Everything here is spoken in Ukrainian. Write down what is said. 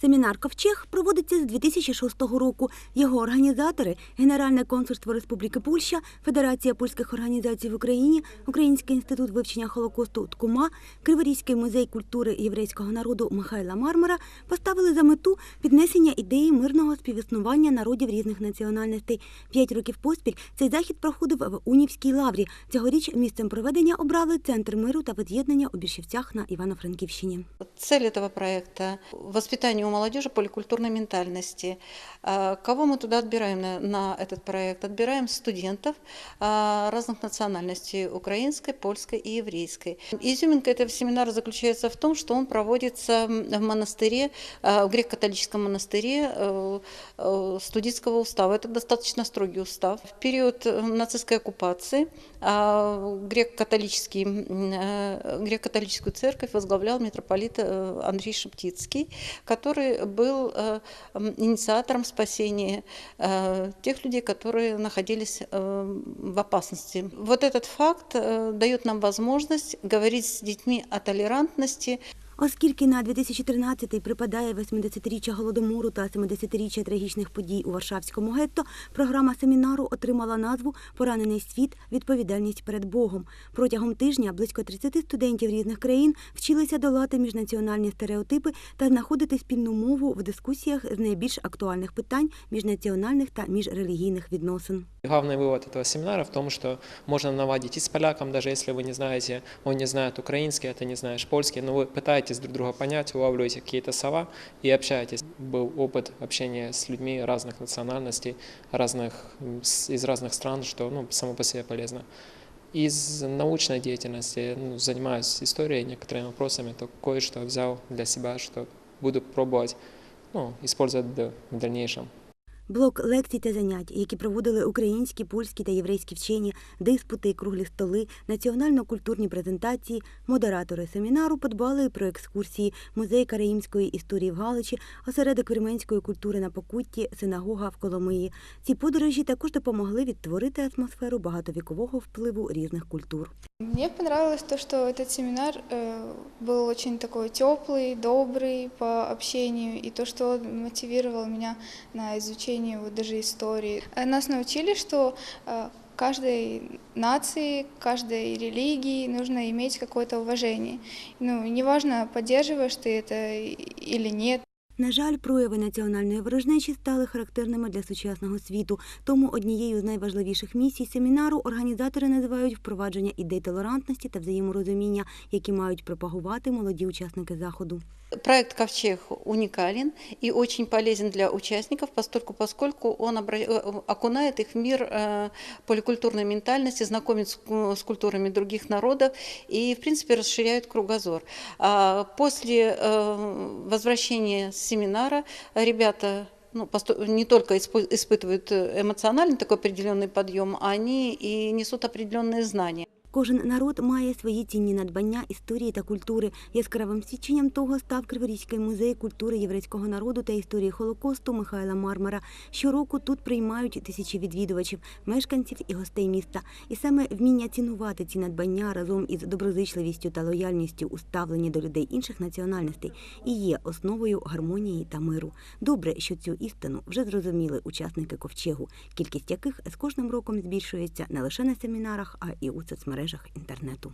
Семінар Ковчег проводиться з 2006 року. Його організатори Генеральне консульство Республіки Польща, Федерація польських організацій в Україні, Український інститут вивчення Холокосту ТКУМА, Криворізький музей культури єврейського народу Михайла Мармара поставили за мету піднесення ідеї мирного співіснування народів різних національностей. П'ять років поспіль цей захід проходив в Унівській лаврі. Цьогоріч місцем проведення обрали центр миру та воз'єднання у Більшівцях на Івано-Франківщині. Цель этого проекта – воспитание молодежи поликультурной ментальности. А, Кого мы туда отбираем на, на этот проект? Отбираем студентов а, разных национальностей – украинской, польской и еврейской. Изюминка этого семинара заключается в том, что он проводится в монастыре, а, в греко-католическом монастыре э, э, студийского устава. Это достаточно строгий устав. В период э, нацистской оккупации греко-католический, греко-католическую церковь возглавлял митрополит Андрей Шептицкий, который был э, м, инициатором спасения э, тех людей, которые находились э, в опасности. Вот этот факт э, дает нам возможность говорить с детьми о толерантности, Оскільки на 2013-й припадає 80-річчя голодомору та 70-річчя трагічних подій у Варшавському гетто, програма семінару отримала назву Поранений світ. Відповідальність перед Богом. Протягом тижня близько 30 студентів різних країн вчилися долати міжнаціональні стереотипи та знаходити спільну мову в дискусіях з найбільш актуальних питань міжнаціональних та міжрелігійних відносин. Главный вывод этого семинара в том, что можно наладить и с поляком, даже если вы не знаете, он не знает украинский, а ты не знаешь польский, но вы пытаетесь друг друга понять, улавливаете какие-то слова и общаетесь. Был опыт общения с людьми разных национальностей, разных, из разных стран, что ну, само по себе полезно. Из научной деятельности ну, занимаюсь историей, некоторыми вопросами, то кое-что взял для себя, что буду пробовать ну, использовать в дальнейшем. Блок лекцій та занять, які проводили українські, польські та єврейські вчені, диспути, круглі столи, національно-культурні презентації, модератори семінару подбали про екскурсії, музей караїмської історії в Галичі, осередок вірменської культури на Покутті, синагога в Коломиї. Ці подорожі також допомогли відтворити атмосферу багатовікового впливу різних культур. Мне понравилось то, что этот семинар э, был очень такой теплый, добрый по общению, и то, что он мотивировал меня на изучение вот даже истории. Э, Нас научили, что э, каждой нации, каждой религии нужно иметь какое-то уважение. Ну, неважно, поддерживаешь ты это и- или нет. На жаль, прояви національної ворожнечі стали характерними для сучасного світу. Тому однією з найважливіших місій семінару організатори називають впровадження ідей толерантності та взаєморозуміння, які мають пропагувати молоді учасники заходу. Проект «Ковчег» уникален и очень полезен для участников, постольку, поскольку он обра- э, окунает их в мир э, поликультурной ментальности, знакомит с ку- с культурами других народов и, в принципе, расширяет кругозор. А После э, возвращения с семинара ребята ну, посто- не только испы- испытывают э, эмоциональный такой определенный подъем, они и несут определенные знания. Кожен народ має свої цінні надбання історії та культури. Яскравим свідченням того став Криворізький музей культури єврейського народу та історії Холокосту Михайла Мармара. Щороку тут приймають тисячі відвідувачів, мешканців і гостей міста. І саме вміння цінувати ці надбання разом із доброзичливістю та лояльністю у ставленні до людей інших національностей і є основою гармонії та миру. Добре, що цю істину вже зрозуміли учасники ковчегу, кількість яких з кожним роком збільшується не лише на семінарах, а і у соцмережах galerzach internetu.